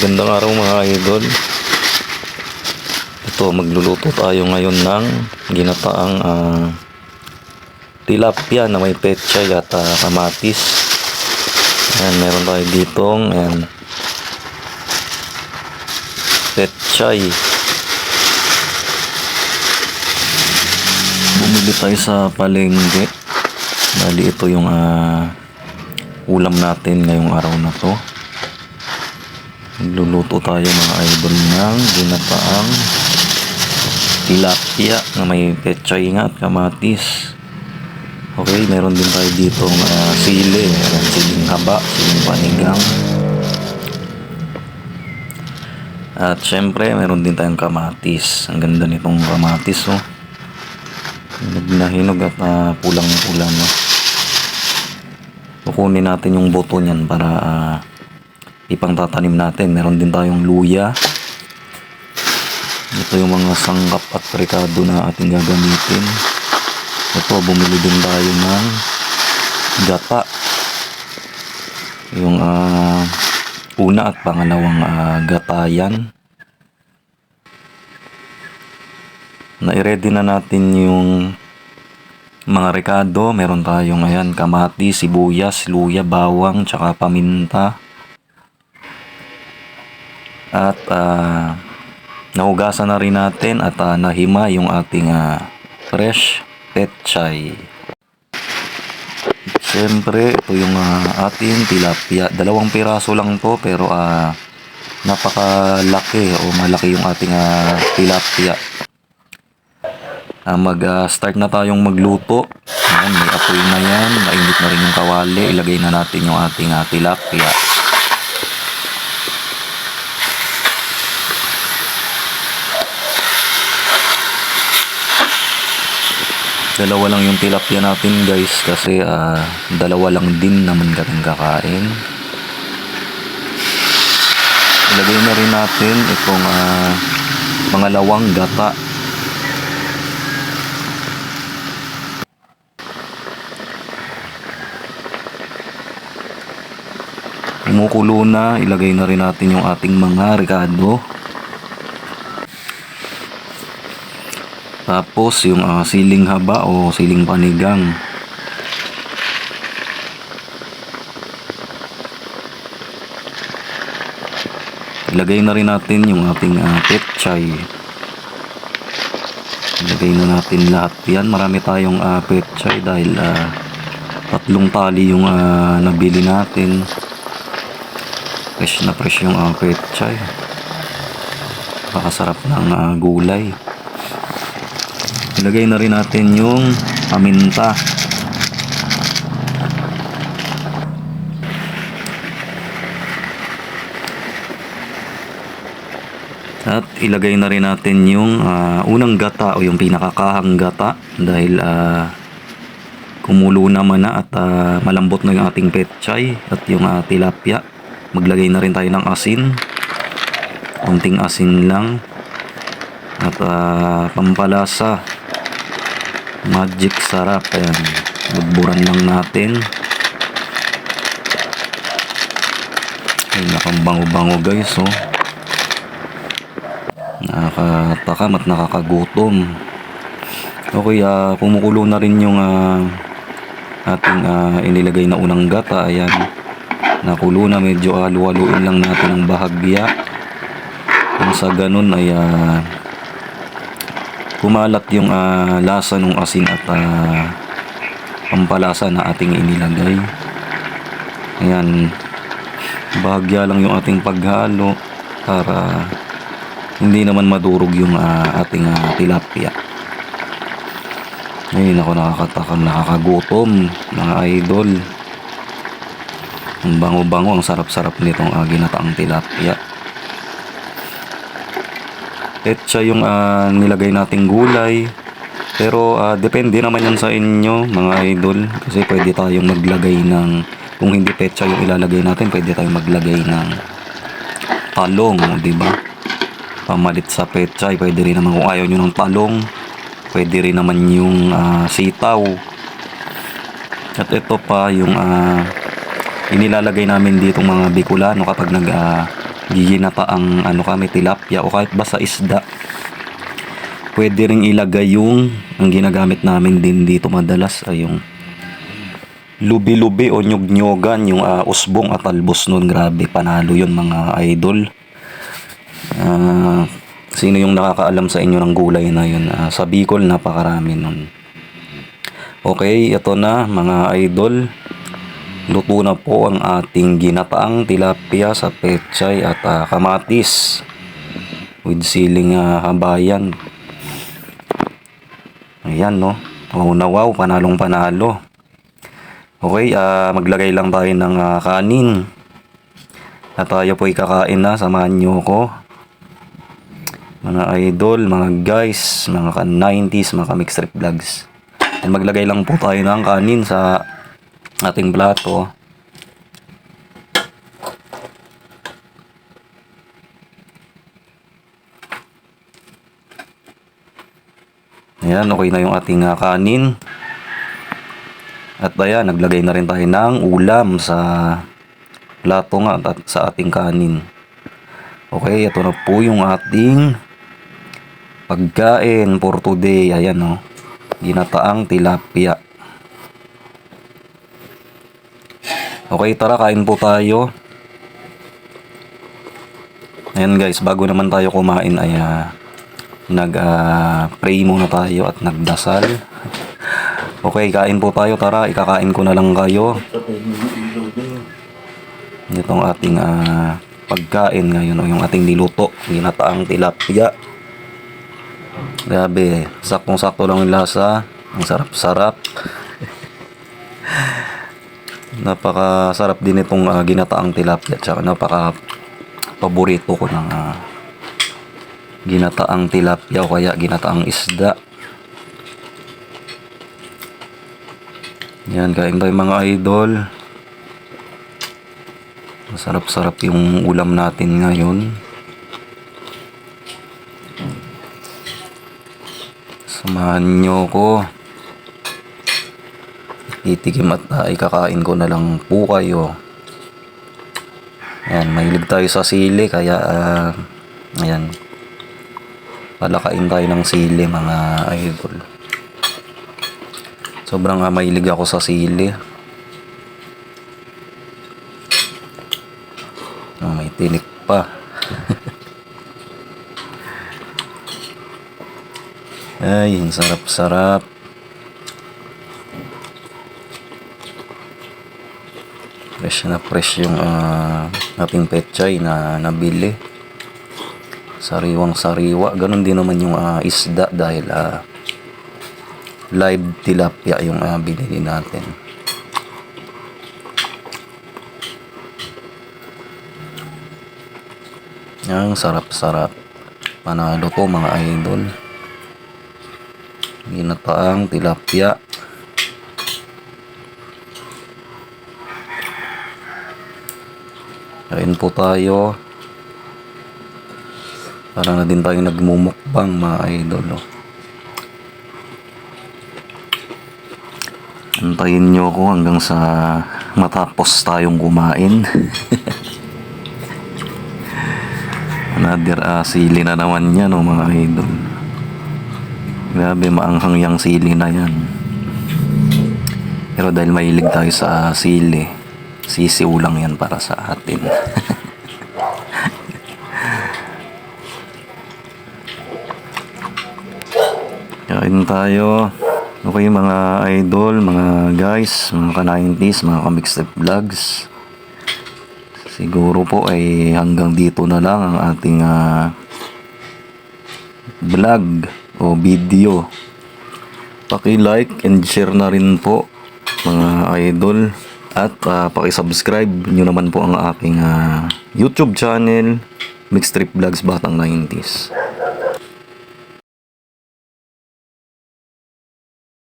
Magandang araw mga idol. Ito, magluluto tayo ngayon ng ginataang ah, tilapia na may pechay at ah, kamatis. Ayan, meron tayo ditong ayan, pechay. Bumili tayo sa palengke. Bali, ito yung ah, ulam natin ngayong araw na to. Magluluto tayo mga idol ng ginataang tilapia na may pechay nga at kamatis. Okay, meron din tayo dito uh, sili, meron siling haba, siling panigang. At syempre, meron din tayong kamatis. Ang ganda nitong kamatis, oh. Hinog na hinog at ah, pulang-pula, no. Kukunin natin yung boto niyan para ah, ipang tatanim natin. Meron din tayong luya. Ito yung mga sangkap at rekado na ating gagamitin. Ito, bumili din tayo ng gata. Yung ah, una at pangalawang ah, gatayan. Na-ready na natin yung mga rekado. Meron tayong ayan, kamati, sibuyas, luya, bawang, tsaka paminta. At ah, nahugasan na rin natin at ah, nahima yung ating ah, fresh petchay. Siyempre, ito yung ah, ating tilapia. Dalawang piraso lang to pero ah, napakalaki o malaki yung ating ah, tilapia. Ah, mag-start na tayong magluto. Ayan, may apoy na yan. Mainit na rin yung kawali. Ilagay na natin yung ating ah, tilapia. Dalawa lang yung tilapia natin guys kasi ah, dalawa lang din naman kaming kakain. Ilagay na rin natin itong ah, pangalawang gata. Kumukulo na, ilagay na rin natin yung ating mga rekado. Tapos yung ah, siling haba o siling panigang. Ilagay na rin natin yung ating uh, petchay. Ilagay na natin lahat yan. Marami tayong uh, petchay dahil ah, tatlong tali yung ah, nabili natin. Fresh na fresh yung uh, petchay. Pakasarap ng ah, gulay. Ilagay na rin natin yung paminta. At ilagay na rin natin yung ah, unang gata o yung pinakakahang gata dahil ah, kumulo naman na at ah, malambot na yung ating petchay at yung ah, tilapia. Maglagay na rin tayo ng asin. Konting asin lang. At ah, pampalasa. Magic sarap. Ayan. Bugburan lang natin. Ay, nakambango-bango guys, oh. Nakakatakam at nakakagutom. Okay, ah, kumukulo na rin yung ah, ating ah, inilagay na unang gata. Ayan. Nakulo na, medyo halu-haluin lang natin ang bahagya. Kung sa ganun ay ah, kumalat yung ah, lasa ng asin at ah, pampalasa na ating inilagay. Ayan. Bahagya lang yung ating paghalo para hindi naman madurog yung ah, ating ah, tilapia. Ayun ako nakakatakam, nakakagutom mga idol. Ang bango-bango, ang sarap-sarap nitong uh, ginataang tilapia. Petsa yung ah, nilagay nating gulay. Pero ah, depende naman yan sa inyo mga idol. Kasi pwede tayong maglagay ng, kung hindi petsa yung ilalagay natin, pwede tayong maglagay ng talong, di ba? Pamalit sa petsa, pwede rin naman kung ayaw nyo ng talong, pwede rin naman yung ah, sitaw. At ito pa yung ah, inilalagay namin ditong mga Bicolano kapag nag ah, giginata ang ano kami tilapia o kahit basta isda. Pwede ring ilagay yung ang ginagamit namin din dito madalas ay yung lubi-lubi o nyug-nyogan yung ah, usbong at talbos nun. Grabe panalo yun mga idol. Ah, sino yung nakakaalam sa inyo ng gulay na yun? Ah, sa Bicol napakarami nun. Okay ito na mga idol luto na po ang ating ginataang tilapia sa pechay at ah, kamatis with siling ah, habayan ayan no wow na wow panalong panalo Okay, ah maglagay lang tayo ng ah, kanin. At tayo po kakain na, samahan nyo ko. Mga idol, mga guys, mga ka-90s, mga ka-mix trip vlogs. And maglagay lang po tayo ng kanin sa ating plato. Ayan, okay na yung ating ah, kanin. At ayan, naglagay na rin tayo ng ulam sa plato nga at sa ating kanin. Okay, ito na po yung ating pagkain for today. Ayan o, ginataang tilapia. Okay, tara kain po tayo. Ayan guys, bago naman tayo kumain ay ah, nag-pray muna tayo at nagdasal. Okay, kain po tayo. Tara, ikakain ko na lang kayo. Itong ating ah, pagkain ngayon o yung ating niluto. Ginataang tilapia. Grabe, saktong-sakto lang yung lasa. Ang sarap-sarap. Napakasarap din itong ah, ginataang tilapia. Tsaka napaka paborito ko ng ah, ginataang tilapia o kaya ginataang isda. Yan, kain tayo mga idol. Masarap-sarap yung ulam natin ngayon. Samahan nyo ko. Titikim at uh, ikakain ko na lang po kayo. Ayan, mahilig tayo sa sili kaya ah, ayan. Palakain tayo ng sili mga idol. Sobrang uh, mahilig ako sa sili. Oh, may tinik pa. Ay, sarap-sarap. Fresh na fresh yung ah, ating pechay na nabili. Sariwang sariwa. Ganon din naman yung ah, isda dahil ah, live tilapia yung uh, binili natin. Ang sarap-sarap. Panalo to mga idol. Ginataang tilapia. Kain po tayo. Para na din tayo nagmumukbang mga idol. Oh. Antayin nyo ako hanggang sa matapos tayong kumain. Another uh, sili na naman yan, oh, mga idol. Grabe, maanghang yung sili na yan. Pero dahil mahilig tayo sa sili, sisiw lang yan para sa atin. Kain tayo. Okay mga idol, mga guys, mga ka-90s, mga ka-mixed vlogs. Siguro po ay hanggang dito na lang ang ating ah, vlog o video. Paki-like and share na rin po mga idol at uh, paki-subscribe nyo naman po ang aking ah, YouTube channel Mixed Trip Vlogs Batang 90s.